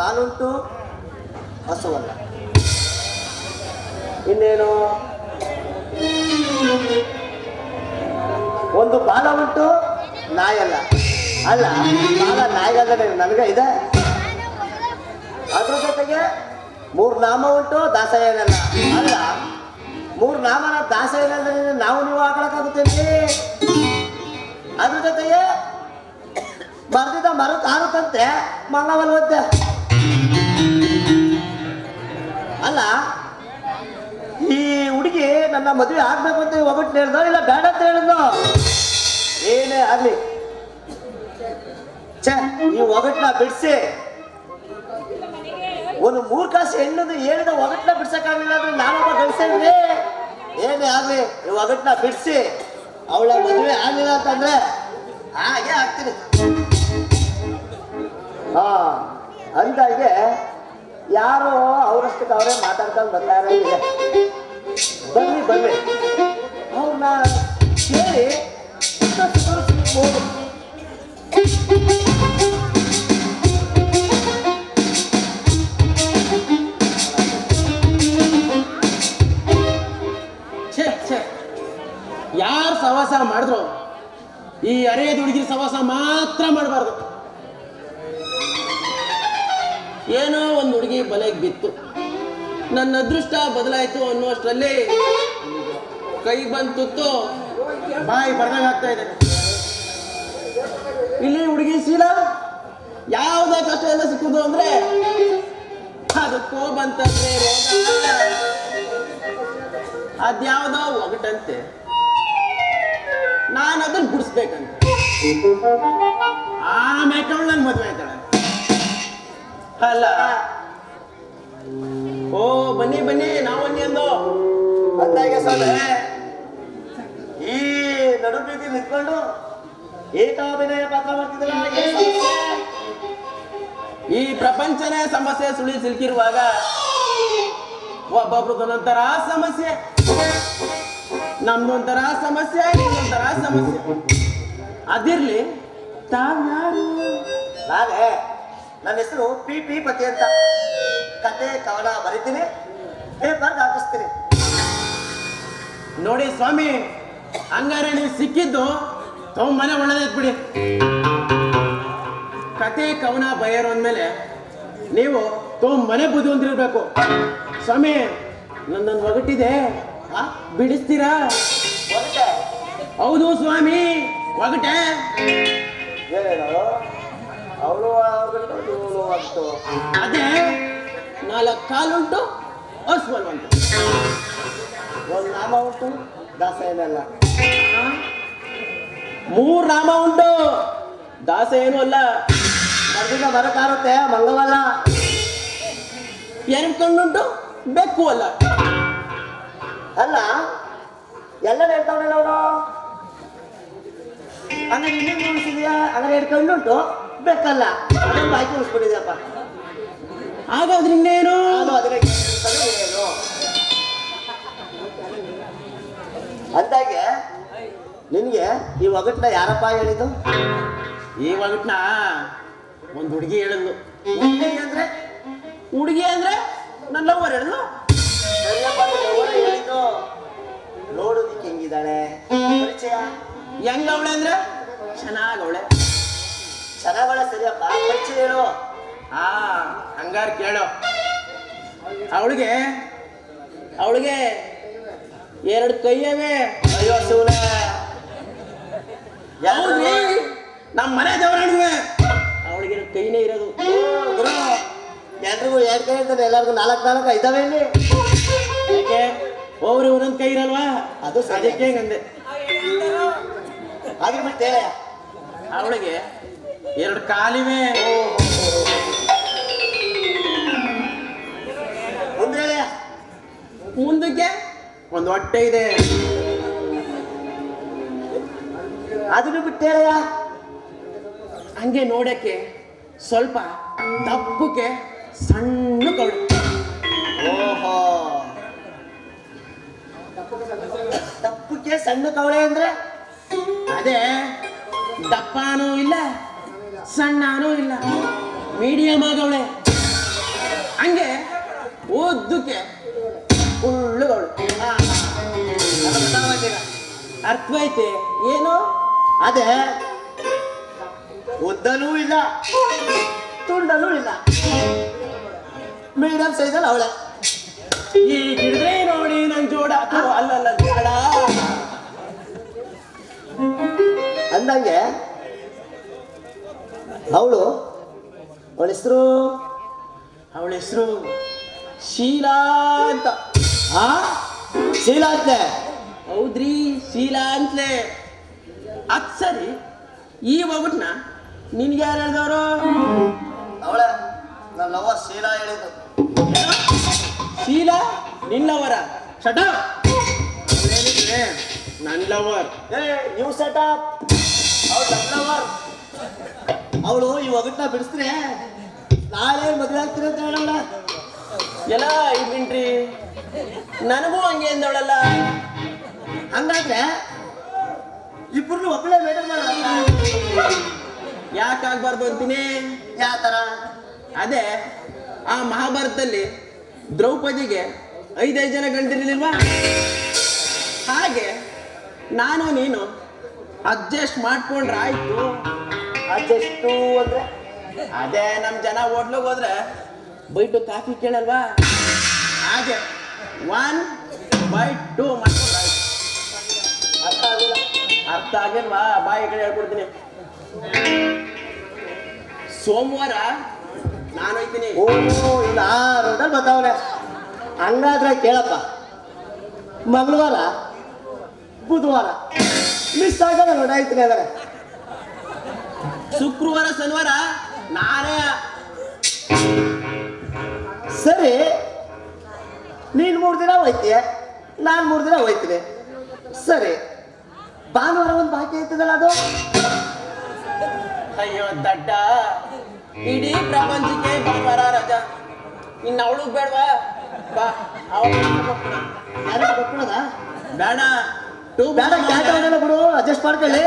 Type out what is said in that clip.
ಕಾಲುಂಟು ಹಸುವಲ್ಲ ಇನ್ನೇನು? ಒಂದು ಬಾಲ ಉಂಟು? ನಾಯಲ್ಲ. ಅಲ್ಲ ಬಾಲ ನಾಯಿಗಲ್ಲ ನನಗೆ ಇದೆ. ಅದ್ರ ಜೊತೆಗೆ ಮೂರು ನಾಮ ಉಂಟು ದಾಸಯ್ಯನಲ್ಲ ಅಲ್ಲ ಮೂರು ನಾಮನ ದಾಸ ಏನಲ್ಲ ನಾವು ನೀವು ಹಾಕೊಳಕ್ಕಾಗುತ್ತೇನೆ ಅದ್ರ ಜೊತೆಗೆ ಮರದಿದ್ದ ಮರ ಕಾಣುತ್ತಂತೆ ಮಂಗವಲ್ವದ್ದೆ ಅಲ್ಲ, ಈ ಹುಡುಗಿ ನನ್ನ ಮದುವೆ ಆಗ್ಬೇಕು ಅಂತ ಒಬ್ಬಟ್ಟು ಹೇಳ್ದೋ ಇಲ್ಲ ಬೇಡ ಅಂತ ಹೇಳಿದ್ನೋ? ಏನೇ ಆಗ್ಲಿ. ಛೇ, ಈ ಒಗಟ್ನ ಬಿಡಿಸಿ. ಒಂದು ಮೂರ್ ಕಾಸು ಹೆಣ್ಣದು ಹೇಳಿದ ಒಗಟ್ನ ಬಿಡ್ಸಕ್ಕಾಗಲಿಲ್ಲ ಅಂದ್ರೆ ನಾನೊಬ್ಬ ಗಳಿಸೇನ್ರಿ ಏನೇ ಆಗ್ಲಿ, ಈ ಒಗಟ್ನ ಬಿಡಿಸಿ. ಅವಳ ಮದುವೆ ಆಗ್ಲಿಲ್ಲ ಅಂತಂದ್ರೆ ಹಾಗೆ ಆಗ್ತೀನಿ. ಹಾ. ಅಂದಾಗೆ ಯಾರು ಅವರಷ್ಟಕ್ಕೆ ಅವರೇ ಮಾತಾಡ್ಕೊಂಡು ಬರ್ತಾ ಇರೋದಿಲ್ಲ ಬನ್ನಿ ಬನ್ನಿ. ಅವ್ರನ್ನ ಕೇಳಿ ಯಾರು ಸವಾಸ ಮಾಡಿದ್ರು? ಈ ಅರೆಯದ ಹುಡುಗಿ ಸವಾಸ ಮಾತ್ರ ಮಾಡಬಾರ್ದು. ಏನೋ ಒಂದು ಹುಡುಗಿ ಬಲೆಗೆ ಬಿತ್ತು. ನನ್ನ ಅದೃಷ್ಟ ಬದಲಾಯಿತು ಅನ್ನುವಷ್ಟರಲ್ಲಿ ಕೈ ಬಂದು ತುತ್ತು ಬಾಯಿ ಬರ್ದಾಗ ಆಗ್ತಾ ಇದೆ. ಇಲ್ಲಿ ಹುಡುಗಿ ಶೀಲ, ಯಾವುದೇ ಕಷ್ಟ ಎಲ್ಲ ಸಿಕ್ಕುದು ಅಂದ್ರೆ ಅದಕ್ಕೋ ಬಂತಂದ್ರೆ ರೋಗ. ಅದ್ಯಾವುದೋ ಒಗಟಂತೆ. ನಾನು ಅದನ್ನ ಬಿಡಿಸ್ಬೇಕಂತ ಆ ಅವಳು ನನ್ನ ಮದುವೆ ಆಯ್ತಾಳೆ ಅಲ್ಲ. ಓ ಬನ್ನಿ ಬನ್ನಿ ನಾವು ಬನ್ನಿ ಅಂದು. ಅಂದಾಗೆ ಸ್ವಾಮಿ ಈ ನಡು ಬೀದಿ ನಿಂತ್ಕೊಂಡು ಏಕಾಭಿನಯ ಪಾತ್ರ ಮಾಡ್ತಿದ್ರಲ್ಲ ಈ ಪ್ರಪಂಚನೇ ಸಮಸ್ಯೆ ಸುಳಿ ಸಿಲುಕಿರುವಾಗ ಒಬ್ಬೊಬ್ರದೊಂದೊಂಥರ ಸಮಸ್ಯೆ ನಮ್ದೊಂಥರ ಸಮಸ್ಯೆ ನಿಮ್ದೊಂಥರ ಸಮಸ್ಯೆ. ಅದಿರ್ಲಿ ತಾವ್ಯಾರು ನಾನೇ ನನ್ನ ಹೆಸರು ಪಿ ಪಿ ಪತಿ ಅಂತ. ಕತೆ ಕವನ ಬರಿತೀನಿ. ಪೇಪರ್ ಹಾಕಿಸ್ತೀನಿ. ನೋಡಿ ಸ್ವಾಮಿ ಹಂಗಾರೆ ನೀವು ಸಿಕ್ಕಿದ್ದು ಮನೆ ಒಳ್ಳೇದೈತ್ ಬಿಡಿ. ಕತೆ ಕವನ ಬಯರು ಅಂದಮೇಲೆ ನೀವು ಮನೆ ಬುದ್ಧಿವಂತಿರ್ಬೇಕು ಸ್ವಾಮಿ ನಂದೊಂದು ಒಗಟಿದೆ. ಬಿಡಿಸ್ತೀರಾ? ಹೌದು ಸ್ವಾಮಿ ಒಗಟೆ. ಅವಳು ಇವಳು ಆಗ್ತು ಅದೇ ನಾಲ್ಕು ಕಾಲುಂಟು ಹಸುವಲ್ವಂಟು ಒಂದು ನಾಮ ಉಂಟು ದಾಸ ಏನಲ್ಲ ಮೂರು ನಾಮ ಉಂಟು ದಾಸ ಏನು ಅಲ್ಲ. ಮರದಿಂದ ಮರ ಕಾರುತ್ತೆ ಮಂಗವಲ್ಲ. ಎರಡು ಕಣ್ಣುಂಟು ಬೆಕ್ಕು ಅಲ್ಲ. ಅಲ್ಲ ಎಲ್ಲ ಹೇಳ್ತಾವನಲ್ಲ ಅವನು? ಅಂದ್ರೆ ಇನ್ನೇನು ಉಳಿಸಿದ್ಯಾ ಹಂಗಾರೆ ಎರಡು ಕಣ್ಣುಂಟು. ಬೇಕಲ್ಲ ಆಯ್ಕೆ ಉಳಿಸ್ಬಿಟ್ಟಿದ್ಯಪ್ಪ ಹಾಗಾದ್ರೆ ಇನ್ನೇನು? ಅದನ್ನ ಅಂದಾಗೆ ನಿನ್ಗೆ ಈ ಒಗಟ್ನ ಯಾರಪ್ಪ ಹೇಳಿದ್ದು? ಈ ಒಗಟ್ನ ಒಂದು ಹುಡುಗಿ ಹೇಳಿದ್ಲು. ಹುಡುಗಿ ಅಂದ್ರೆ? ಹುಡುಗಿ ಅಂದ್ರೆ ನನ್ನ ಲವರ್ ಹೇಳಿದ್ಲು? ಹೇಳಿದ್ದು. ನೋಡೋದಿಕ್ಕೆ ಹೆಂಗಿದ್ದಾಳೆ. ಪರಿಚಯ? ಹೆಂಗ ಅವಳೆ ಅಂದ್ರೆ? ಚೆನ್ನಾಗ್ ಚೆನ್ನಾಗಳೆ ಸರಿಯಪ್ಪ ಪರಿಚಯ ಹೇಳು. ಆ ಹಂಗಾರ ಕೇಳು. ಅವಳಿಗೆ ಅವಳಿಗೆ ಎರಡು ಕೈಯವೇ. ಅಯ್ಯೋ ಶಿವನ. ನಮ್ಮ ಮನೆ ದೇವರಾಣಿವೆ ಅವಳಿಗೆ ಎರಡು ಕೈನೇ ಇರೋದು. ಗುರು ಎಲ್ರಿಗೂ ಎರಡು ಕೈ ಇರ್ತದೆ ಎಲ್ಲರಿಗೂ ನಾಲ್ಕು ನಾಲ್ಕು ಐದವೇ ಇಲ್ಲಿ. ಯಾಕೆ ಒಬ್ರು ಒಂದೊಂದು ಕೈ ಇರಲ್ವಾ? ಅದು ಸದ್ಯಕ್ಕೆ ಅದಕ್ಕೆ ಹಂಗಂದೆ ಹಾಗೆ ಬಿಟ್ಟು ಅವಳಿಗೆ ಎರಡು ಕಾಲಿವೆ. ಮುಂದೆ ಮುಂದಕ್ಕೆ ಒಂದು ಹೊಟ್ಟೆ ಇದೆ. ಅದನ್ನು ಬಿಟ್ಟೇರಲ್ಲ ಹಂಗೆ ನೋಡಕ್ಕೆ ಸ್ವಲ್ಪ ದಪ್ಪಕ್ಕೆ ಸಣ್ಣ ಕಳು ಓಹೋ. ದಪ್ಪಕ್ಕೆ ಸಣ್ಣ ಕವಳೆ ಅಂದ್ರೆ? ಅದೇ ದಪ್ಪನೂ ಇಲ್ಲ ಸಣ್ಣನೂ ಇಲ್ಲ. ಮೀಡಿಯಂ ಆಗವಳೆ ಹಂಗೆ ಉದ್ದಕ್ಕೆ ಉಳ್ಳುಗಳು ಅರ್ಥವೈತೆ ಏನು? ಅದೇ, ಉದ್ದನೂ ಇಲ್ಲ, ತುಂಡನೂ ಇಲ್ಲ. ಮೀಡಿಯಂ ಸೈಜಲ್ಲಿ ಅವಳೆ. ಈ ನೋಡಿ ನನ್ ಜೋಡ. ಅಲ್ಲಲ್ಲ ಅಂದಂಗೆ ಅವಳು? ಅವಳ ಹೆಸರು? ಅವಳ ಹೆಸರು ಶೀಲಾ ಅಂತ. ಆ? ಶೀಲಾ ಅಂತ ಹೌದ್ರಿ ಶೀಲಾ ಅಂತಲೇ. ಅದ್ ಸರಿ. ಈ ಒಬ್ಬಟ್ನ ನಿನ್ಗೆ ಯಾರು ಹೇಳ್ದವ್ರು? ಅವಳ ನನ್ನ ಲವ ಶೀಲಾ ಹೇಳಿದ್ದು. ಶೀಲಾ ನಿನ್ನವರ ಶಟ ನನ್ನ ಲವರ್ ಏ ಯು ಸೆಟಪ್ ಹೌದು ನನ್ನ ಲವರ್ ಅವಳು ಈ ಒಗಟ್ನ ಬಿಡಿಸ್ರೆ ನಾಳೆ ಮದುವೆ ಅಂತ ಹೇಳಲ್ಲ. ಎಲ್ಲ ಇದ್ಬಿನ್ರಿ ನನಗೂ ಹಂಗೆ ಅಂದವಳಲ್ಲ. ಹಂಗಾದ್ರೆ ಇಬ್ಬರು ಒಬ್ಬಳೆ ಮೇಡಮ್ ಮಾಡಲ್ಲ ಯಾಕೆ ಆಗ್ಬಾರ್ದು ಅಂತೀನಿ? ಯಾವ ಥರ ಅದೇ ಆ ಮಹಾಭಾರತದಲ್ಲಿ ದ್ರೌಪದಿಗೆ ಐದೈದು ಜನ ಗಂಡಿರ್ಲಿಲ್ವಾ ಹಾಗೆ ನಾನು ನೀನು ಅಡ್ಜಸ್ಟ್ ಮಾಡ್ಕೊಂಡ್ರೆ ಆಯ್ತು. ಅದೆಷ್ಟು ಅಂದ್ರೆ? ಅದೇ ನಮ್ಮ ಜನ ಹೋಟ್ಲಿಗೆ ಹೋದ್ರೆ ಬೈಟು ಕಾಫಿ ಕೇಳಲ್ವಾ? ಹಾಗೆ ಒನ್ ಬೈಟ್ ಟು ಅರ್ಥ ಆಗಿಲ್ಲ ಅರ್ಥ ಆಗಿಲ್ವಾ? ಬಾಯಿ ಕಡೆ ಹೇಳ್ಕೊಡ್ತೀನಿ. ಸೋಮವಾರ ನಾನು ಹೋಯ್ತೀನಿ ಓ, ಇಲ್ಲ ಅಂತ ಬರ್ತಾವನೆ ಹಂಗಾದ್ರೆ ಕೇಳಪ್ಪ. ಮಂಗಳವಾರ, ಬುಧವಾರ ಮಿಸ್ ಆಗಲ್ಲ ನೋಡಾಯ್ತೀನಿ ಅಂದರೆ ಶುಕ್ರವಾರ ಶನಿವಾರ? ನಾನೇ ಸರಿ. ನೀನು ಮೂರು ದಿನ ಹೋಯ್ತೀಯ? ನಾನು ಮೂರು ದಿನ ಹೋಯ್ತೀನಿ. ಸರಿ. ಭಾನುವಾರ ಒಂದು ಬಾಕಿ ಐತದಲ್ಲ ಅದು? ಅಯ್ಯೋ ದಡ್ಡ. ಇಡೀ ಪ್ರಪಂಚಕ್ಕೆ ಭಾನುವಾರ ರಜಾ. ಇನ್ನು ಅವಳು ಬೇಡವಾ? ಬಾ ಅವಳು ಯಾರು ಬೇಡ. ಟೂ ಬೇಡ ಕ್ಯಾಟ್ ಬಿಡು. ಅಡ್ಜಸ್ಟ್ ಮಾಡ್ಕೊಳ್ಳಿ.